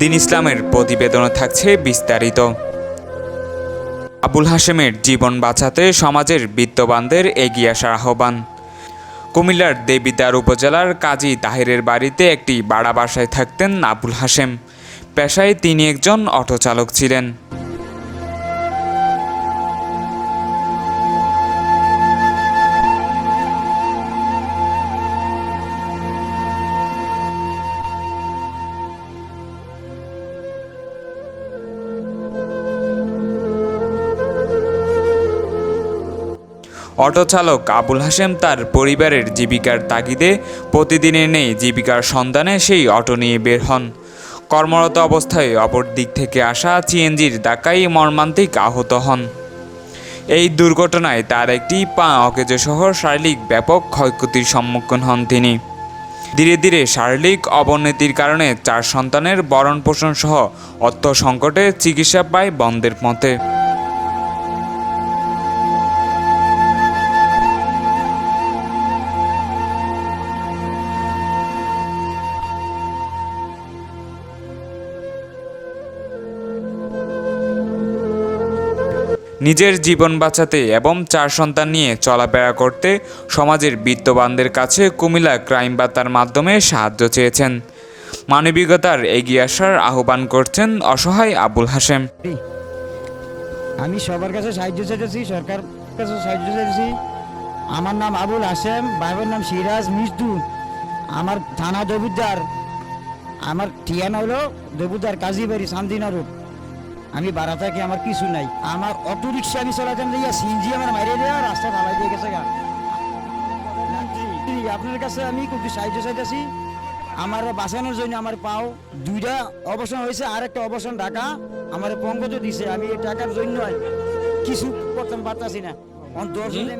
দিন ইসলামের প্রতিবেদনে থাকছে বিস্তারিত। আবুল হাশেমের জীবন বাঁচাতে সমাজের বিত্তবানদের এগিয়ে আসার আহ্বান। কুমিল্লার দেবিদ্বার উপজেলার কাজী তাহিরের বাড়িতে একটি বাড়া বাসায় থাকতেন আবুল হাশেম। পেশায় তিনি একজন অটো চালক ছিলেন। অটো চালক আবুল হাশেম তার পরিবারের জীবিকার তাগিদে প্রতিদিনের নেই জীবিকার সন্ধানে সেই অটো নিয়ে বের হন। কর্মরত অবস্থায় অপর দিক থেকে আসা সিএনজির ডাকাই মর্মান্তিক আহত হন। এই দুর্ঘটনায় তার একটি পা অকেজো সহ শারীরিক ব্যাপক ক্ষয়ক্ষতির সম্মুখীন হন তিনি। ধীরে ধীরে শারীরিক অবনতির কারণে চার সন্তানের বরণ পোষণ সহ অর্থ সংকটে চিকিৎসা পায় বন্ধের মতে নিজের জীবন বাঁচাতে এবং চার সন্তান নিয়ে চলাফেরা করতে সমাজের বিত্তবানদের কাছে কুমিল্লা ক্রাইম বার্তার মাধ্যমে সাহায্য চেয়েছেন। মানবিকতার এগিয়ে আসার আহ্বান করছেন অসহায় আবুল হাশেম। আমি সবার কাছে সাহায্য চেয়েছি, সরকার কাছে সাহায্য চেয়েছি। আমার নাম আবুল হাসেম ভাইয়ের নাম সিরাজ মিসদু আমার থানা দেবুদ্দার আমার ঠিয়ানা হলো দেবুদ্দার কাজীবাড়ি শান্তিনা রোড আমি বাড়া থাকি আমার কিছু নাই। আমার অটো রিক্সা আমি চলাতাম দিয়া সিনজি আমার মারিয়ে দেওয়া রাস্তা ঢালাই দিয়ে গেছে গা। আপনার কাছে আমি খুব সাহায্য চাইতেছি। আমার বাঁচানোর জন্য আমার পাও দুইটা অবসর হয়েছে, আর একটা অবসর ঢাকা। আমার পঙ্কজ দিছে, আমি টাকার জন্য কিছু করতে পারতাছি না।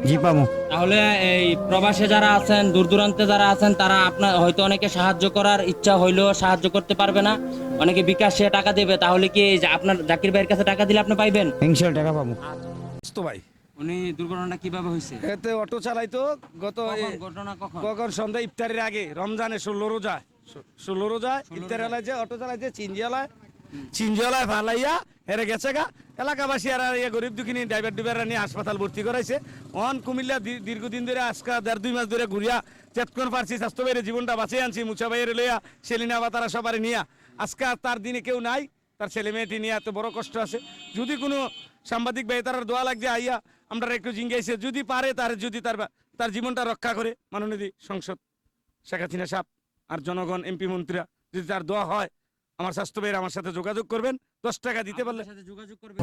জি পাবো তাহলে এই প্রবাসে যারা আছেন দূর দূরান্তে যারা আছেন তারা আপনার হয়তো অনেকে সাহায্য করার ইচ্ছা হইলেও সাহায্য করতে পারবে না। অনেকে বিকাশে টাকা দেবে তাহলে কি এই যে আপনার জাকির ভাইয়ের কাছে টাকা দিলে আপনি পাইবেন? ইনশাল টাকা পাবো। তো ভাই। উনি দুর্ঘটনাটা কীভাবে হয়েছে এতে অটো চালাইতো গত ঘটনা কখন? কখন সন্ধ্যা ইফতারের আগে রমজানে ষোলো রোজা ষোলো রোজা ইফতার যে অটো চালাইছে চিনজিয়ালায় চিনজিয়ালায় ফালাইয়া হেরে গেছে গা। এলাকাবাসী আর ইয়ে গরিব দুঃখিনী ড্রাইভার ডুইভাররা নিয়ে হাসপাতাল ভর্তি করাইছে। অন কুমিল্লা দীর্ঘদিন ধরে আজকা দেড় দুই মাস ধরে ঘুরিয়া চেতকন পারছি স্বাস্থ্য বাইরে জীবনটা বাঁচিয়ে আনছি মুছা বাইরে লইয়া সেলিনা বা তারা সবারই নিয়া। আজকে তার দিনে কেউ নাই, তার ছেলে মেয়েটি নিয়ে এত বড় কষ্ট আছে। যদি কোনো সাংবাদিক ভাই তার দোয়া লাগছে, আইয়া আমরা একটু জিঙ্গাইছে। যদি পারে তার, যদি তার তার জীবনটা রক্ষা করে। মাননীয় সংসদ, শেখ হাসিনা সাহেব আর জনগণ, এমপি মন্ত্রীরা, যদি তার দোয়া হয় আমার স্বাস্থ্য ভাইয়ের আমার সাথে যোগাযোগ করবেন। দশ টাকা দিতে পারলে সাথে যোগাযোগ করবে